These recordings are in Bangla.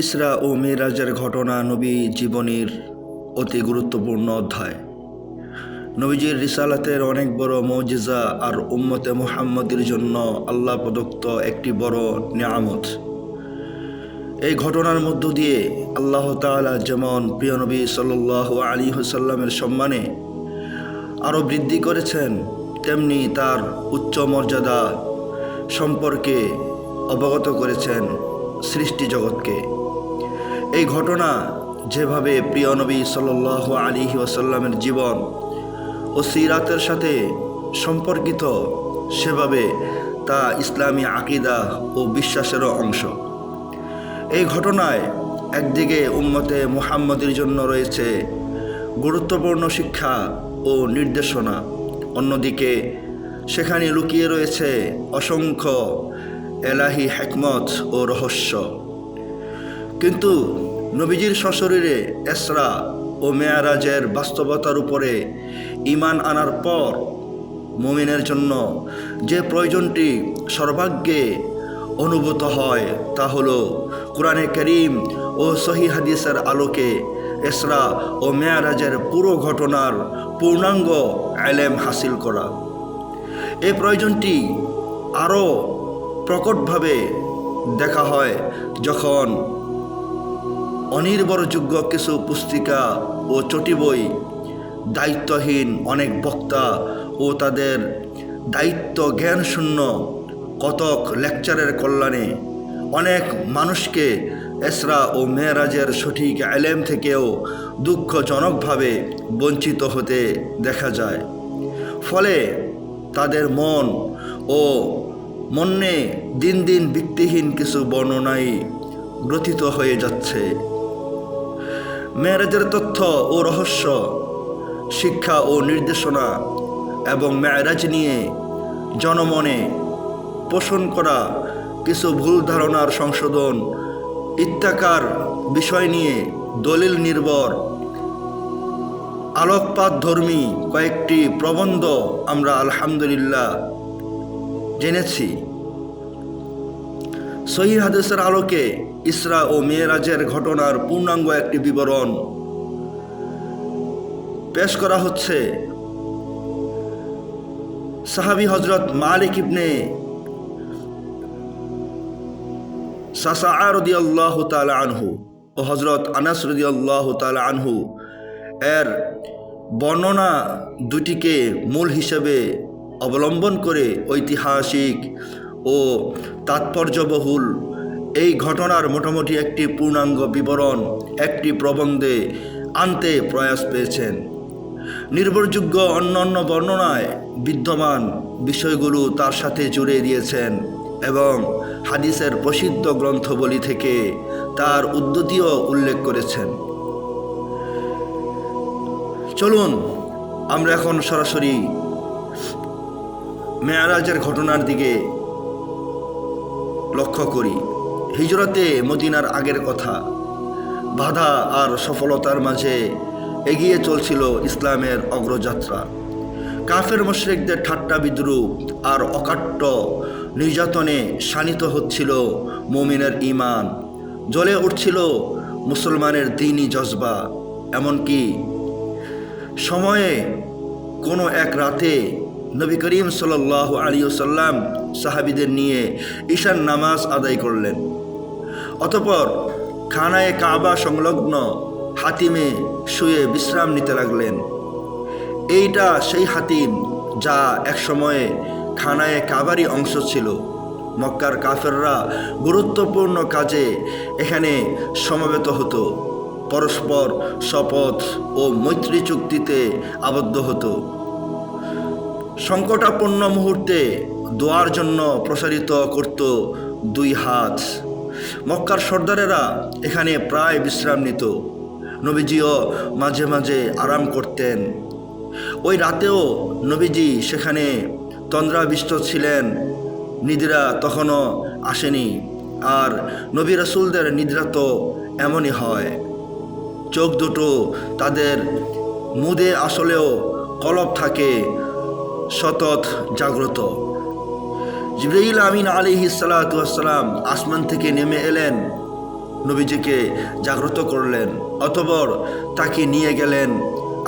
ইসরা ও মেরাজের ঘটনা নবী জীবনের অতি গুরুত্বপূর্ণ অধ্যায়। নবীজির রিসালাতের অনেক বড় মৌজিজা আর উম্মতে মুহাম্মদের জন্য আল্লাহ প্রদত্ত একটি বড় নিয়ামত। এই ঘটনার মধ্য দিয়ে আল্লাহ তাআলা যেমন প্রিয় নবী সাল্লাহ আলী হুসাল্লামের সম্মানে আরও বৃদ্ধি করেছেন, তেমনি তার উচ্চ মর্যাদা সম্পর্কে অবগত করেছেন সৃষ্টি জগৎকে। এই ঘটনা যেভাবে প্রিয় নবী সাল্লাহ আলী ওয়াসাল্লামের জীবন ও সিরাতের সাথে সম্পর্কিত, সেভাবে তা ইসলামী আকিদা ও বিশ্বাসেরও অংশ। এই ঘটনায় একদিকে উম্মতে মুহাম্মদের জন্য রয়েছে গুরুত্বপূর্ণ শিক্ষা ও নির্দেশনা, অন্যদিকে সেখানে লুকিয়ে রয়েছে অসংখ্য এলাহি হেকমত ও রহস্য। কিন্তু নবীজির সশরীরে এসরা ও মেয়ারাজের বাস্তবতার উপরে ইমান আনার পর মুমিনের জন্য যে প্রয়োজনটি সর্বাগ্যে অনুভূত হয় তা হল কোরআনে করিম ও সহি হাদিসের আলোকে এসরা ও মেয়ারাজের পুরো ঘটনার পূর্ণাঙ্গ আলেম হাসিল করা। এই প্রয়োজনটি আরও প্রকটভাবে দেখা হয় যখন অনির্ভরযোগ্য কিছু পুস্তিকা ও চটি বই দায়িত্বহীন অনেক বক্তা ও তাদের দায়িত্ব জ্ঞান শূন্য কতক লেকচারের কল্যাণে অনেক মানুষকে এসরা ও মেয়েরাজের সঠিক আলেম থেকেও দুঃখজনকভাবে বঞ্চিত হতে দেখা যায়। ফলে তাদের মন ও মনে দিন দিন ভিত্তিহীন কিছু বর্ণনাই গ্রথিত হয়ে যাচ্ছে। মেয়েরাজের তথ্য ও রহস্য, শিক্ষা ও নির্দেশনা এবং মেয়েরাজ নিয়ে জনমনে পোষণ করা কিছু ভুল ধারণার সংশোধন, ইত্যাকার বিষয় নিয়ে দলিল নির্ভর। আলোকপাত ধর্মী কয়েকটি প্রবন্ধ আমরা আলহামদুলিল্লাহ জেনেছি। সহি হাদিসের আলোকে ইসরা ও মেয়েরাজের ঘটনার পূর্ণাঙ্গ একটি বিবরণ পেশ করা হচ্ছে। সাহাবি হজরত মালিক ইবনে সাসা রদি আল্লাহ তালা আনহু ও হজরত আনাস রদি আল্লাহ তালা আনহু এর বর্ণনা দুটিকে মূল হিসেবে অবলম্বন করে ঐতিহাসিক ও তাৎপর্যবহুল এই ঘটনার মোটামুটি একটি পূর্ণাঙ্গ বিবরণ একটি প্রবন্ধে আনতে প্রয়াস পেয়েছেন। নির্ভরযোগ্য অন্যান্য বর্ণনায় বিদ্যমান বিষয়গুলো তার সাথে জুড়ে দিয়েছেন এবং হাদিসের প্রসিদ্ধ গ্রন্থবলী থেকে তার উদ্ধতিও উল্লেখ করেছেন। চলুন, আমরা এখন সরাসরি মেয়ারাজের ঘটনার দিকে লক্ষ্য করি। হিজরতে মদিনার আগের কথা। বাধা আর সফলতার মাঝে এগিয়ে চলছিল ইসলামের অগ্রযাত্রা। কাফের মুশরিকদের ঠাট্টা বিদ্রুপ আর অকাট্য নির্যাতনে শানিত হচ্ছিল মমিনের ইমান জ্বলে উঠছিল মুসলমানের দিনই জজবা। এমনকি সময়ে কোনো এক রাতে নবী করিম সাল আলী সাল্লাম সাহাবিদের নিয়ে ঈশান নামাজ আদায় করলেন। অতপর খানায় কাবা সংলগ্ন হাতিমে শুয়ে বিশ্রাম নিতে লাগলেন। এইটা সেই হাতিম যা এক সময়ে খানায় কাবারই অংশ ছিল। মক্কার কাফেররা গুরুত্বপূর্ণ কাজে এখানে সমবেত হতো। পরস্পর শপথ ও মৈত্রী চুক্তিতে আবদ্ধ হতো। সংকটাপন্ন মুহূর্তে দোয়ার জন্য প্রসারিত করত দুই হাত। মক্কার সর্দারেরা এখানে প্রায় বিশ্রাম নিত। নবীজিও মাঝে মাঝে আরাম করতেন। ওই রাতেও নবীজি সেখানে তন্দ্রাবিষ্ট ছিলেন। নিদ্রা তখনও আসেনি। আর নবী রসুলদের নিদ্রা তো এমনই হয়। চোখ দুটো তাদের মুদে আসলেও কলব থাকে, সতত জাগ্রত। জিব্রাইল আমিন আলী সালাতাম আসমান থেকে নেমে এলেন, নবীজিকে জাগ্রত করলেন অতবর তাকে নিয়ে গেলেন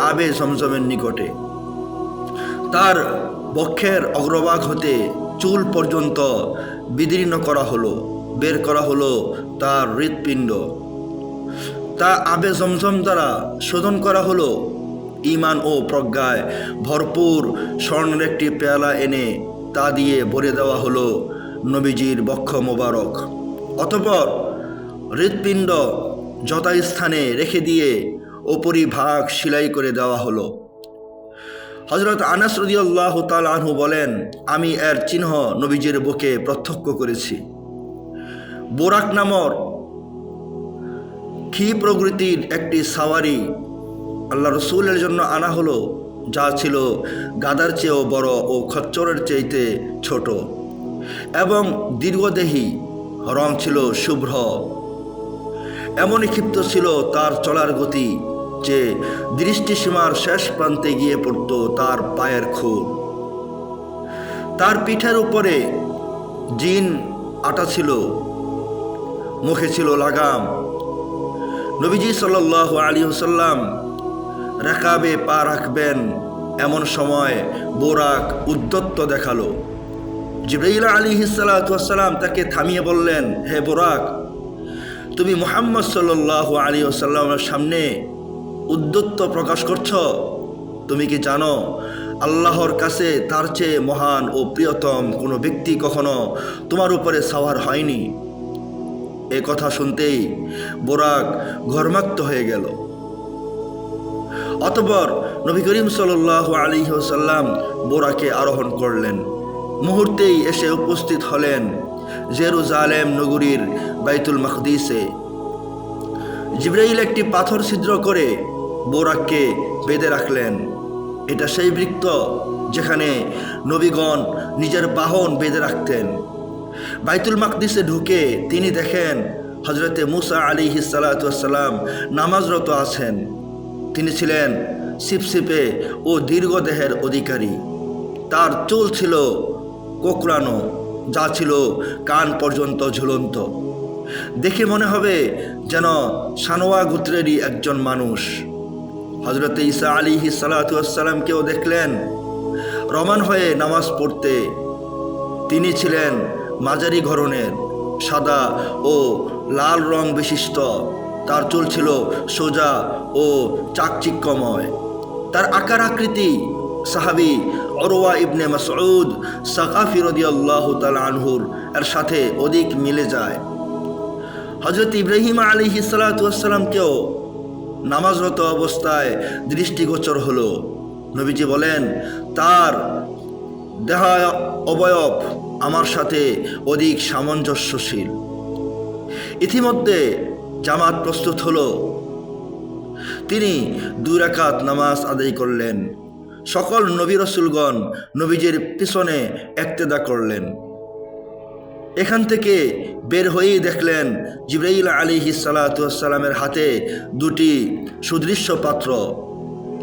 আবে জমজমের নিকটে। তার বক্ষের অগ্রভাগ হতে চুল পর্যন্ত বিদীর্ণ করা হলো, বের করা হলো তার হৃৎপিণ্ড। তা আবে জমজম দ্বারা শোধন করা হলো ইমান ও প্রজ্ঞায় ভরপুর স্বর্ণের একটি পেয়ালা এনে তা দিয়ে ভরে দেওয়া হলো, নবীজির বক্ষ মোবারক। অতপর হৃৎপিণ্ড যথাস্থানে রেখে দিয়ে ওপরিভাগ সেলাই করে দেওয়া হলো। হজরত আনাস তাল আনহু বলেন, আমি এর চিহ্ন নবীজির বুকে প্রত্যক্ষ করেছি। বোরাক নামর ক্ষী প্রকৃতির একটি সাওয়ারি আল্লাহ রসুলের জন্য আনা হলো। যা ছিল গাদার চেয়েও বড় ও খচ্চরের চাইতে ছোট। এবং দীর্ঘদেহী, রং ছিল শুভ্র। এমনই ক্ষিপ্ত ছিল তার চলার গতি যে দৃষ্টিসীমার শেষ প্রান্তে গিয়ে পড়ত তার পায়ের খুর। তার পিঠের উপরে জিন আটা ছিল, মুখে ছিল লাগাম। নবীজি সাল আলী সাল্লাম রেকাবে পা রাখবেন। এমন সময় বোরাক উদ্যত্ত দেখাল। জিব্রাইল আলী হিসালাম তাকে থামিয়ে বললেন, হে বোরাক, তুমি মোহাম্মদ সাল্লাহ আলী আসাল্লামের সামনে উদ্যত্ত প্রকাশ করছ? তুমি কি জানো, আল্লাহর কাছে তার চেয়ে মহান ও প্রিয়তম কোনো ব্যক্তি কখনো তোমার উপরে সাওয়ার হয়নি? এ কথা শুনতেই বোরাক ঘর্মাক্ত হয়ে গেল। অতপর নবী করিম সাল আলী সাল্লাম বোরাকে আরোহণ করলেন। মুহূর্তেই এসে উপস্থিত হলেন জেরুজালেম নগরীর বাইতুল মখদিসে জিব্রাইল একটি পাথর ছিদ্র করে বোরাককে বেঁধে রাখলেন। এটা সেই বৃত্ত যেখানে নবীগণ নিজের বাহন বেঁধে রাখতেন। বাইতুল মাকদিসে ঢুকে তিনি দেখেন হজরতে মুসা আলী হিসালাতাম নামাজরত আছেন। তিনি ছিলেন সিপসিপে ও দীর্ঘদেহের অধিকারী। তার চুল ছিল কোকড়ানো, যা ছিল কান পর্যন্ত ঝুলন্ত। দেখে মনে হবে যেন সানোয়া গোত্রেরই একজন মানুষ। হজরত ইসা আলী সালাতামকেও দেখলেন। রমান হয়ে নামাজ পড়তে তিনি ছিলেন মাঝারি ধরনের, সাদা ও লাল রং বিশিষ্ট। তার চুল ছিল সোজা ও চাকচিক্যময়। তার আকার আকৃতি, সাহাবি অরোয়া ইবনে মাসউদ সাকাফি রদিয়াল্লাহ তাল আনহুর এর সাথে অধিক মিলে যায়। হজরত ইব্রাহিম আলী সালাতামকেও নামাজরত অবস্থায় দৃষ্টিগোচর হলো। নবীজি বলেন, তার দেহ অবয়ব আমার সাথে অধিক সামঞ্জস্যশীল। ইতিমধ্যে জামাত প্রস্তুত হল। তিনি দুই রাকাত নামাজ আদায় করলেন। সকল নবী রসুলগণ নবীজের পিছনে একতেদা করলেন। এখান থেকে বের হয়েই দেখলেন জিব্রাইল আলী সালাতামের হাতে দুটি সুদৃশ্য পাত্র।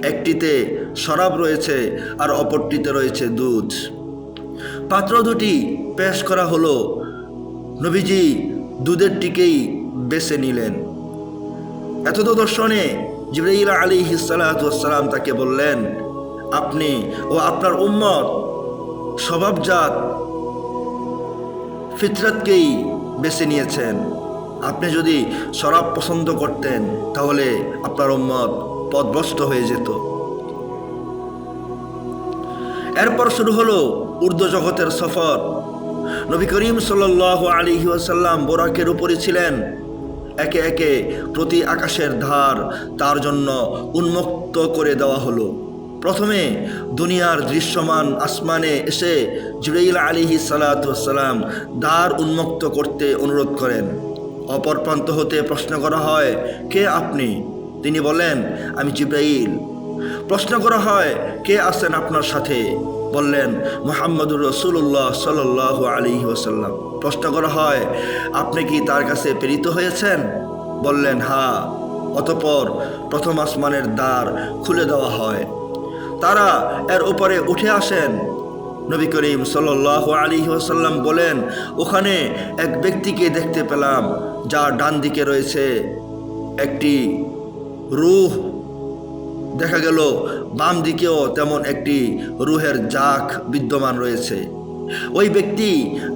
একটিতে শরাব রয়েছে আর অপরটিতে রয়েছে দুধ। পাত্র দুটি পেশ করা হলো। নবীজি দুধের টিকেই বেছে নিলেন। এত দর্শনে জিব্রাইল আলী হিসালাতাম তাকে বললেন, আপনি ও আপনার উম্মত স্বভাবজাত ফিতরতকেই বেছে নিয়েছেন। আপনি যদি শরাব পছন্দ করতেন, তাহলে আপনার উম্মত পদভ্রষ্ট হয়ে যেত। এরপর শুরু হলো উর্দু জগতের সফর। নবী করিম সাল আলী ওয়াসাল্লাম বোরাকের উপরে ছিলেন। একে একে প্রতি আকাশের ধার তার জন্য উন্মুক্ত করে দেওয়া হলো। প্রথমে দুনিয়ার দৃশ্যমান আসমানে এসে জুরাইল আলিহি সালাতাম দ্বার উন্মুক্ত করতে অনুরোধ করেন। অপর প্রান্ত হতে প্রশ্ন করা হয়, কে আপনি? তিনি বলেন, আমি জিব্রাইল। প্রশ্ন করা হয়, কে আছেন আপনার সাথে? বললেন, মোহাম্মদুর রসুল্লাহ সাল আলী ওসাল্লাম প্রশ্ন করা হয়, আপনি কি তার কাছে প্রেরিত হয়েছেন? বললেন, হা। অতপর প্রথম আসমানের দ্বার খুলে দেওয়া হয়। তারা এর উপরে উঠে আসেন। নবী করিম সাল্লাহ আলী ওসাল্লাম বলেন, ওখানে এক ব্যক্তিকে দেখতে পেলাম, যার ডান দিকে রয়েছে একটি রুহ। দেখা গেল বাম দিকেও তেমন একটি রুহের জাক বিদ্যমান রয়েছে। ওই ব্যক্তি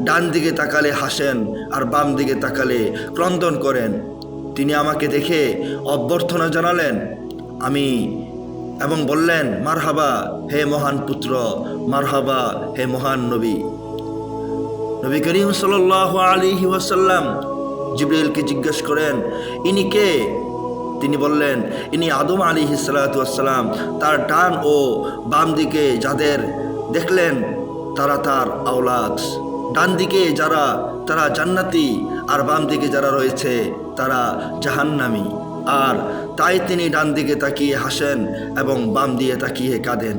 ডান দিকে তাকালে হাসেন আর বাম দিকে তাকালে ক্রন্দন করেন। তিনি আমাকে দেখে অভ্যর্থনা জানালেন, আমি এবং বললেন, মারহাবা, হে মহান পুত্র, মারহাবা, হে মহান নবী। নবী করিম সাল আলী ওয়াসাল্লাম জিব্রাইলকে জিজ্ঞেস করেন, ইনি কে? তিনি বললেন, ইনি আদম আলী হিসালাতাম তার ডান ও বাম দিকে যাদের দেখলেন তারা তার আওলাদ। ডান দিকে যারা, তারা জান্নাতি, আর বাম দিকে যারা রয়েছে, তারা জাহান্নামি। আর তাই তিনি ডান দিকে তাকিয়ে হাসেন এবং বাম দিয়ে তাকিয়ে কাঁদেন।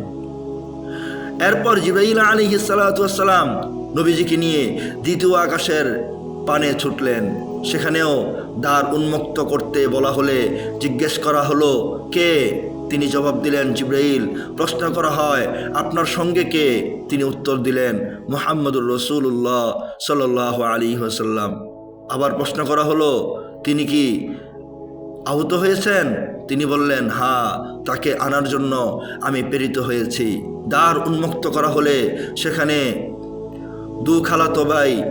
এরপর জিব্রাইল আলী সালাতাম নবীজিকে নিয়ে দ্বিতীয় আকাশের পানে ছুটলেন। সেখানেও দ্বার উন্মুক্ত করতে বলা হলে জিজ্ঞেস করা হলো, কে? তিনি জবাব দিলেন, জিব্রাইল, প্রশ্ন করা হয়, আপনার সঙ্গে কে? তিনি উত্তর দিলেন, মোহাম্মদুর রসুল্লাহ সাল্লাহ আলী ওসাল্লাম আবার প্রশ্ন করা হলো, তিনি কি আহত হয়েছেন? তিনি বললেন, হা, তাকে আনার জন্য আমি প্রেরিত হয়েছি। দ্বার উন্মুক্ত করা হলে সেখানে দু খালাতো ভাই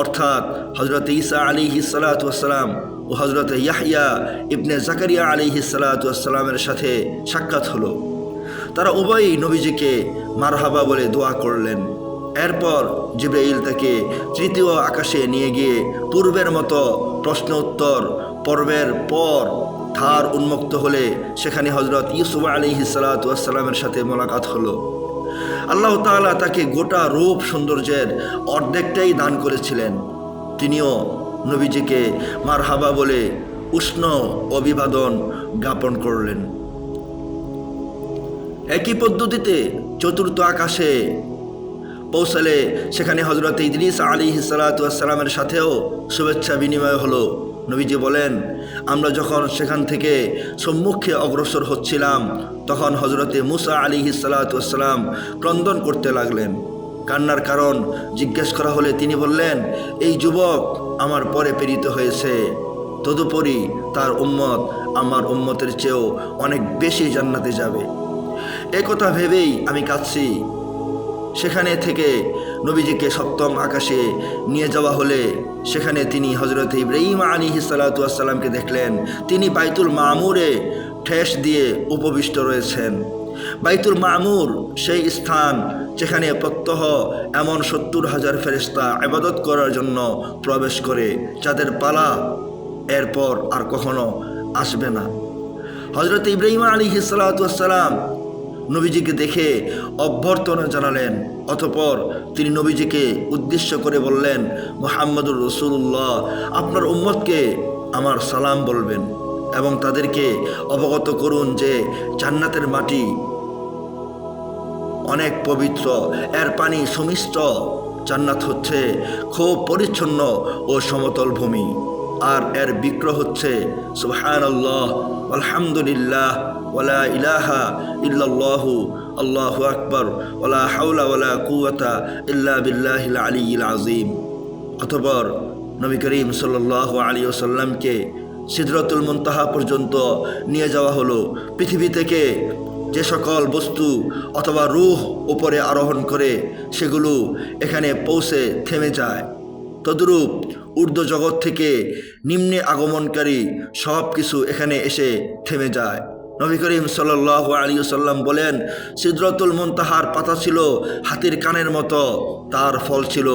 অর্থাৎ হজরত ঈসা আলী হিসালাতাম ও হজরত ইয়াহিয়া ইবনে জাকারিয়া আলী হিসালাতামের সাথে সাক্ষাৎ হলো। তারা উভয়ই নবীজিকে মারহাবা বলে দোয়া করলেন। এরপর জিব্রাইল তাকে তৃতীয় আকাশে নিয়ে গিয়ে পূর্বের মতো প্রশ্ন উত্তর, পর্বের পর ধার উন্মুক্ত হলে সেখানে হজরত ইউসুফ আলী হিসালাতামের সাথে মোলাকাত হলো। আল্লাহ তাআলা তাকে গোটা রূপ সৌন্দর্যের অর্ধেকটাই দান করেছিলেন। তিনিও নবীজিকে মারহাবা বলে উষ্ণ অভিবাদন জ্ঞাপন করলেন। একই পদ্ধতিতে চতুর্থ আকাশে পৌঁছালে সেখানে হজরত ইদরিস আলী হিসালাতামের সাথেও শুভেচ্ছা বিনিময় হলো। নবীজি বলেন, আমরা যখন সেখান থেকে সম্মুখে অগ্রসর হচ্ছিলাম, তখন হজরতে মুসা আলী হিসালাতাম ক্রন্দন করতে লাগলেন। কান্নার কারণ জিজ্ঞেস করা হলে তিনি বললেন, এই যুবক আমার পরে প্রেরিত হয়েছে। তদুপরি তার উম্মত আমার উম্মতের চেয়েও অনেক বেশি জান্নাতে যাবে। এ কথা ভেবেই আমি কাঁদছি। সেখানে থেকে নবীজিকে সপ্তম আকাশে নিয়ে যাওয়া হলে সেখানে তিনি হজরত ইব্রাহিম আলী হিসালাতামকে দেখলেন। তিনি বাইতুল মামুরে ঠেস দিয়ে উপবিষ্ট রয়েছেন। বাইতুল মামুর সেই স্থান যেখানে প্রত্যহ এমন সত্তর হাজার ফেরিস্তা আবাদত করার জন্য প্রবেশ করে, যাদের পালা এরপর আর কখনো আসবে না। হজরত ইব্রাহিম আলী হিসালাতাম নবীজিকে দেখে অভ্যর্থনা জানালেন। অতপর তিনি নবীজিকে উদ্দেশ্য করে বললেন, মোহাম্মদুর রসুল্লাহ আপনার উম্মতকে আমার সালাম বলবেন এবং তাদেরকে অবগত করুন যে জান্নাতের মাটি অনেক পবিত্র, এর পানি সুমিষ্ট। জান্নাত হচ্ছে খুব পরিচ্ছন্ন ও সমতল ভূমি। আর এর বিগ্রহ হচ্ছে সুবহান আল্লাহ আলহামদুলিল্লাহ ওলা ইলাহা ইল্লাল্লাহু, আল্লাহু আকবর ওলা হাউলা ওলা কুয়াতা ইল্লা বিল্লাহিল আলিল আজিম অতপর নবী করিম সাল্লাহ আলী ওসাল্লামকে সিদরতুল মুনতাহা পর্যন্ত নিয়ে যাওয়া হলো। পৃথিবী থেকে যে সকল বস্তু অথবা রুহ উপরে আরোহণ করে সেগুলো এখানে পৌঁছে থেমে যায়। তদ্রূপ ঊর্ধ্ব জগৎ থেকে নিম্নে আগমনকারী সব কিছু এখানে এসে থেমে যায়। নবী করিম সাল্লাহ আলী সাল্লাম বলেন, সিদ্রতুল মন্তাহার পাতা ছিল হাতির কানের মতো, তার ফল ছিল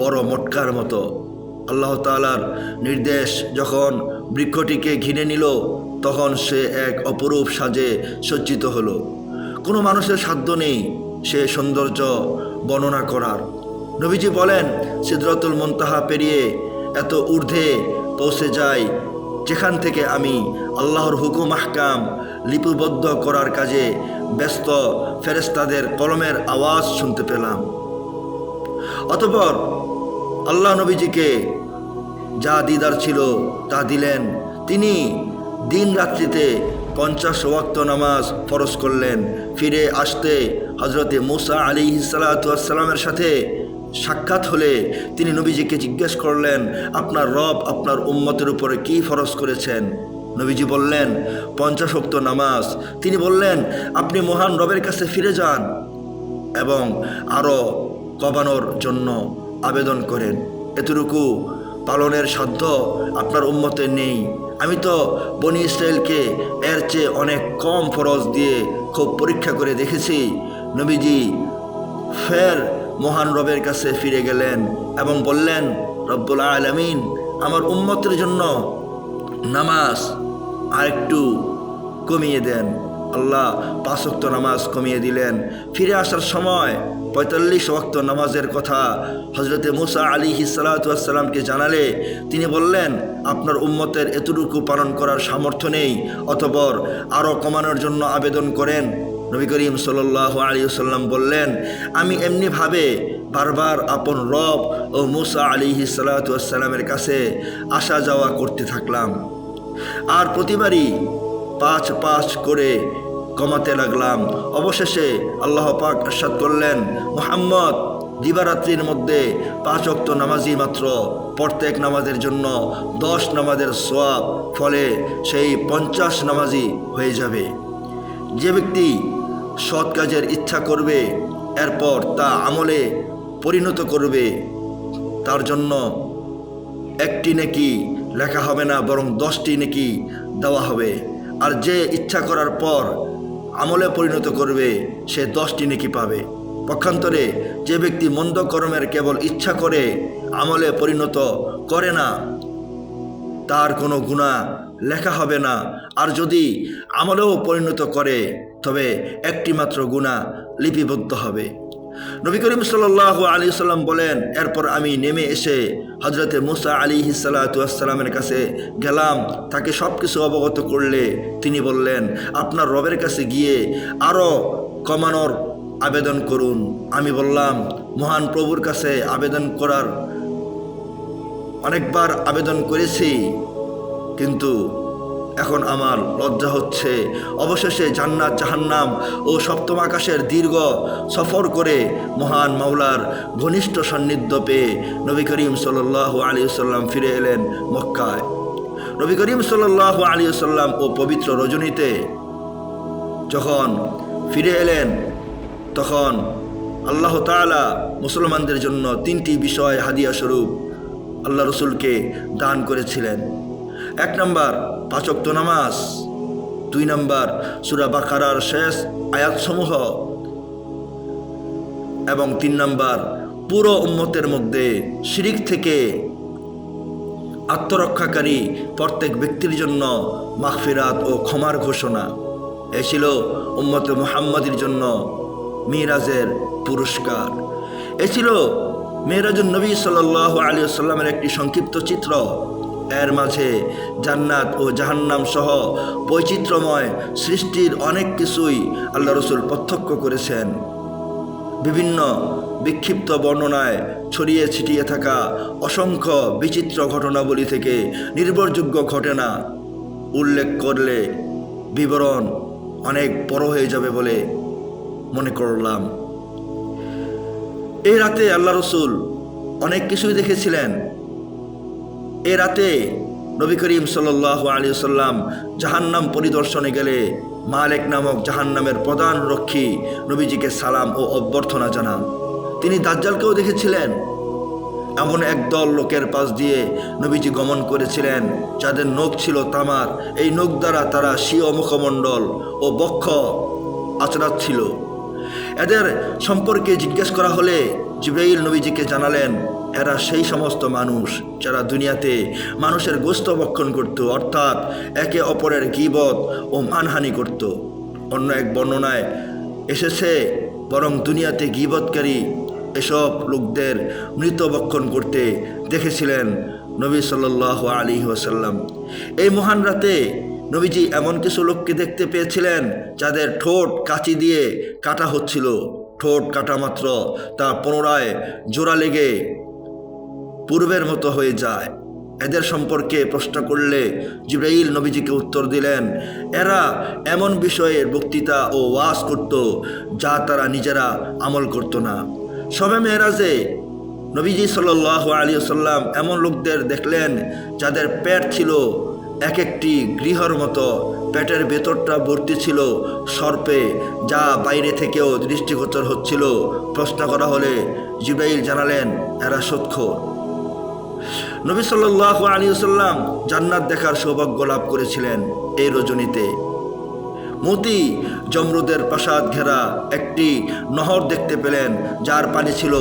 বড় মটকার মতো। আল্লাহ তালার নির্দেশ যখন বৃক্ষটিকে ঘিরে নিল, তখন সে এক অপরূপ সাজে সজ্জিত হলো। কোনো মানুষের সাধ্য নেই সে সৌন্দর্য বর্ণনা করার। নবীজি বলেন, সিদ্রতুল মন্তাহা পেরিয়ে এত ঊর্ধ্বে পৌঁছে যায় যেখান থেকে আমি আল্লাহর হুকুম, আহকাম লিপিবদ্ধ করার কাজে ব্যস্ত ফেরেস্তাদের কলমের আওয়াজ শুনতে পেলাম। অতপর আল্লাহ নবীজিকে যা দিদার ছিল তা দিলেন। তিনি দিন রাত্রিতে পঞ্চাশ ওয়াক্ত নামাজ ফরজ করলেন। ফিরে আসতে হজরতে মুসা আলী সালাতামের সাথে সাক্ষাৎ হলে তিনি নবীজিকে জিজ্ঞেস করলেন, আপনার রব আপনার উম্মতের উপরে কি ফরজ করেছেন? নবীজি বললেন পঞ্চাশোক্ত নামাজ। তিনি বললেন, আপনি মহান রবের কাছে ফিরে যান এবং আরও কমানোর জন্য আবেদন করেন। এতটুকু পালনের সাধ্য আপনার উম্মতে নেই। আমি তো বনি ইসরায়েলকে এর চেয়ে অনেক কম ফরজ দিয়ে খুব পরীক্ষা করে দেখেছি। নবীজি ফের মহান রবের কাছে ফিরে গেলেন এবং বললেন, রব্বুল আলমিন, আমার উম্মতের জন্য নামাজ আরেকটু কমিয়ে দেন। আল্লাহ পাঁচক্ত নামাজ কমিয়ে দিলেন। ফিরে আসার সময় পঁয়তাল্লিশ ওয়াক্ত নামাজের কথা হজরতে মুসা আলী হিসালাতামকে জানালে তিনি বললেন, আপনার উম্মতের এতটুকু পালন করার সামর্থ্য নেই, অতপর আরও কমানোর জন্য আবেদন করেন। নবী করিম সাল্লাহ আলী সাল্লাম বললেন, আমি এমনিভাবে বারবার আপন রব ও মুসা আলী সালাতামের কাছে আসা যাওয়া করতে থাকলাম। আর প্রতিবারই পাঁচ পাঁচ করে কমাতে লাগলাম। অবশেষে আল্লাহ পাক আশ্বাদ করলেন, মোহাম্মদ, দিবারাত্রির মধ্যে পাঁচ অক্ত নামাজি মাত্র। প্রত্যেক নামাজের জন্য দশ নামাজের সোয়াব ফলে সেই পঞ্চাশ নামাজি হয়ে যাবে। যে ব্যক্তি সৎ কাজের ইচ্ছা করবে, এরপর তা আমলে পরিণত করবে। তার জন্য একটি নেকি লেখা হবে না, বরং দশটি নেকি দেওয়া হবে। আর যে ইচ্ছা করার পর আমলে পরিণত করবে, সে দশটি নেকি পাবে। পক্ষান্তরে যে ব্যক্তি মন্দ কর্মের কেবল ইচ্ছা করে, আমলে পরিণত করে না, তার কোনো গুণা লেখা হবে না। আর যদি আমলেও পরিণত করে তবে একটি মাত্র গুণা লিপিবদ্ধ হবে। নবী করিম সাল্লাহ আলী সাল্লাম বলেন, এরপর আমি নেমে এসে হজরতে মুসা আলী সাল্লাতামের কাছে গেলাম। তাকে সব কিছু অবগত করলে তিনি বললেন, আপনার রবের কাছে গিয়ে আরও কমানোর আবেদন করুন। আমি বললাম, মহান প্রভুর কাছে আবেদন করার, অনেকবার আবেদন করেছি, কিন্তু এখন আমার লজ্জা হচ্ছে। অবশেষে জান্নাত, জাহান্নাম ও সপ্তম আকাশের দীর্ঘ সফর করে মহান মাওলার ঘনিষ্ঠ সান্নিধ্য পেয়ে নবী করিম সাল্লাহ আলিয়াল্লাম ফিরে এলেন মক্কায়। নবী করিম সাল্লাহ আলিয়াল্লাম ও পবিত্র রজনীতে যখন ফিরে এলেন, তখন আল্লাহ তালা মুসলমানদের জন্য তিনটি বিষয় হাদিয়া স্বরূপ আল্লাহ রসুলকে দান করেছিলেন। এক নম্বর পাচক্ত নামাজ। দুই নম্বর সুরা বাকারার শেষ আয়াতসমূহ। এবং তিন নম্বর, পুরো উম্মতের মধ্যে শিরিক থেকে আত্মরক্ষাকারী প্রত্যেক ব্যক্তির জন্য মাহফিরাত ও ক্ষমার ঘোষণা। এ ছিল উম্মতে মোহাম্মদের জন্য মিরাজের পুরস্কার। এ ছিল মেয়েরাজুল নবী সাল আলী সাল্লামের একটি সংক্ষিপ্ত চিত্র। এর মাঝে জান্নাত ও জাহান্নাম সহ বৈচিত্র্যময় সৃষ্টির অনেক কিছুই আল্লাহ রসুল প্রত্যক্ষ করেছেন। বিভিন্ন বিক্ষিপ্ত বর্ণনায় ছড়িয়ে ছিটিয়ে থাকা অসংখ্য বিচিত্র ঘটনাবলী থেকে নির্ভরযোগ্য ঘটনা উল্লেখ করলে বিবরণ অনেক বড় হয়ে যাবে বলে মনে করলাম। এই রাতে আল্লাহ রসুল অনেক কিছুই দেখেছিলেন। এ রাতে নবী করিম সাল আলী সাল্লাম জাহান্নাম পরিদর্শনে গেলে মালেক নামক জাহান্নামের প্রধান রক্ষী নবীজিকে সালাম ও অভ্যর্থনা জানান। তিনি দাজ্জালকেও দেখেছিলেন। এমন একদল লোকের পাশ দিয়ে নবীজি গমন করেছিলেন, যাদের নখ ছিল তামার। এই নখ দ্বারা তারা স্বীয় মুখমণ্ডল ও বক্ষ আচরাচ্ছিল এদের সম্পর্কে জিজ্ঞেস করা হলে জিব্রাইল নবীজিকে জানালেন এরা সেই সমস্ত মানুষ যারা দুনিয়াতে মানুষের গোস্ত ভক্ষণ করত, অর্থাৎ একে অপরের গিবত ও মানহানি করত। অন্য এক বর্ণনায় এসেছে, বরং দুনিয়াতে গিবতকারী এসব লোকদের মৃত ভক্ষণ করতে দেখেছিলেন নবী সাল্লাহ আলী ওসাল্লাম এই মহান রাতে নবীজি এমন কিছু লোককে দেখতে পেয়েছিলেন, যাদের ঠোঁট কাঁচি দিয়ে কাটা হচ্ছিল। ঠোঁট কাটা মাত্র, তা পুনরায় জোড়া লেগে পূর্বের মতো হয়ে যায়। এদের সম্পর্কে প্রশ্ন করলে জিব্রাইল নবীজিকে উত্তর দিলেন, এরা এমন বিষয়ের বক্তৃতা ও ওয়াজ করত যা তারা নিজেরা আমল করত না। সবে মেয়েরাজে নবীজি সাল আলী সাল্লাম এমন লোকদের দেখলেন যাদের পেট ছিল এক একটি গৃহর মতো। পেটের ভেতরটা ভর্তি ছিল সর্পে, যা বাইরে থেকেও দৃষ্টিগোচর হচ্ছিল। প্রশ্ন করা হলে জিব্রাইল জানালেন, এরা সৎখোর নবী সাল্লাহ আলী সাল্লাম জান্নাত দেখার সৌভাগ্য লাভ করেছিলেন এই রজনীতে। মতি জমরুদের প্রাসাদ ঘেরা একটি নহর দেখতে পেলেন, যার পানি ছিল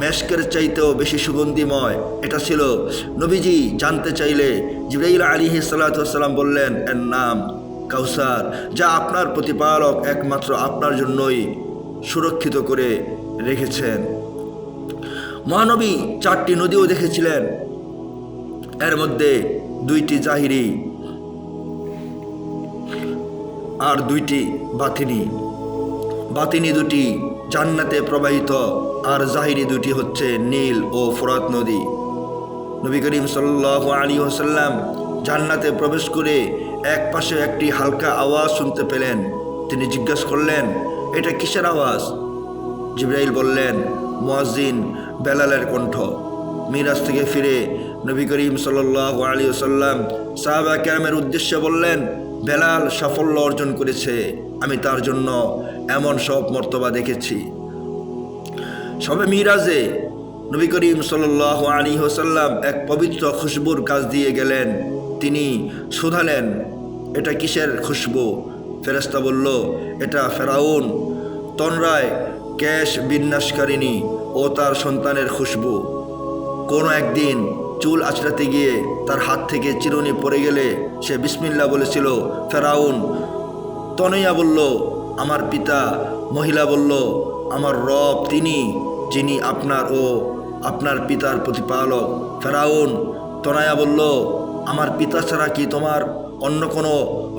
মেশকের চাইতেও বেশি সুগন্ধিময়। এটা ছিল নবীজি জানতে চাইলে জিবাইল আলী সাল্লাম বললেন, এর নাম কাউসার, যা আপনার প্রতিপালক একমাত্র আপনার জন্যই সুরক্ষিত করে রেখেছেন। মহানবী চারটি নদীও দেখেছিলেন এর মধ্যে দুইটি জাহিরি আর দুইটি বাতিনি। বাতিনি দুটি জান্নাতে প্রবাহিত আর জাহিরি দুটি হচ্ছে নীল ও ফোরাত নদী। নবী করিম সাল্লাহ আলী ওসাল্লাম জান্নাতে প্রবেশ করে এক পাশে একটি হালকা আওয়াজ শুনতে পেলেন। তিনি জিজ্ঞাসা করলেন, এটা কিসের আওয়াজ? জিব্রাইল বললেন, মুয়াজ্জিন বেলালের কণ্ঠ। মিরাজ থেকে ফিরে নবী করিম সাল্লাহ আলী সাল্লাম সাহাবা ক্যারামের উদ্দেশ্যে বললেন, বেলাল সাফল্য অর্জন করেছে, আমি তার জন্য এমন সব মর্তবা দেখেছি। সবে মিরাজে নবী করিম সাল্লাহ আলী হোসাল্লাম এক পবিত্র খুশবুর কাজ দিয়ে গেলেন। তিনি শুধালেন, এটা কিসের খুশবু? ফেরেস্তা বলল, এটা ফেরাউন তনরায় ক্যাশ বিন্যাসকারিণী ও তার সন্তানের খুশবু। কোনো একদিন চুল আছড়াতে গিয়ে তার হাত থেকে চিরুনি পড়ে গেলে সে বিসমিল্লা বলেছিল, ফেরাউন তনইয়া বলল, আমার পিতা, মহিলা বলল, আমার রব তিনি, যিনি আপনার ও আপনার পিতার প্রতিপালক। ফেরাউন, তনয়া বলল, আমার পিতা ছাড়া কি তোমার অন্য কোনো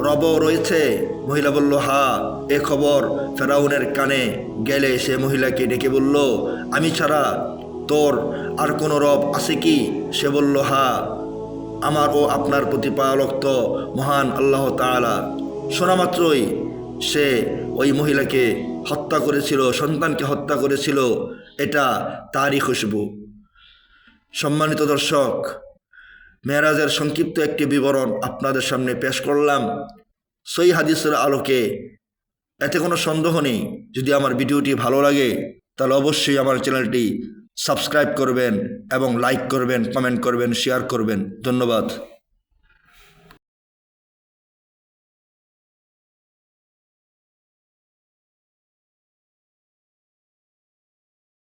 রব রয়েছে? মহিলা বলল, হা, এ খবর ফেরাউনের কানে গেলে সে মহিলাকে ডেকে বলল, আমি ছাড়া তোর আর কোনো রব আছে কি? সে বলল, হা, আমার ও আপনার প্রতিপালক তো মহান আল্লাহ তাআলা। শোনা মাত্রই সে ওই মহিলাকে হত্যা করেছিল, সন্তানকে হত্যা করেছিল। এটা তারই খুশবু। সম্মানিত দর্শক মেয়েরাজের সংক্ষিপ্ত একটি বিবরণ আপনাদের সামনে পেশ করলাম। সই হাদিসের আলোকে। এতে কোনো সন্দেহ নেই। যদি আমার ভিডিওটি ভালো লাগে, তাহলে অবশ্যই আমার চ্যানেলটি সাবস্ক্রাইব করবেন এবং লাইক করবেন কমেন্ট করবেন শেয়ার করবেন। ধন্যবাদ।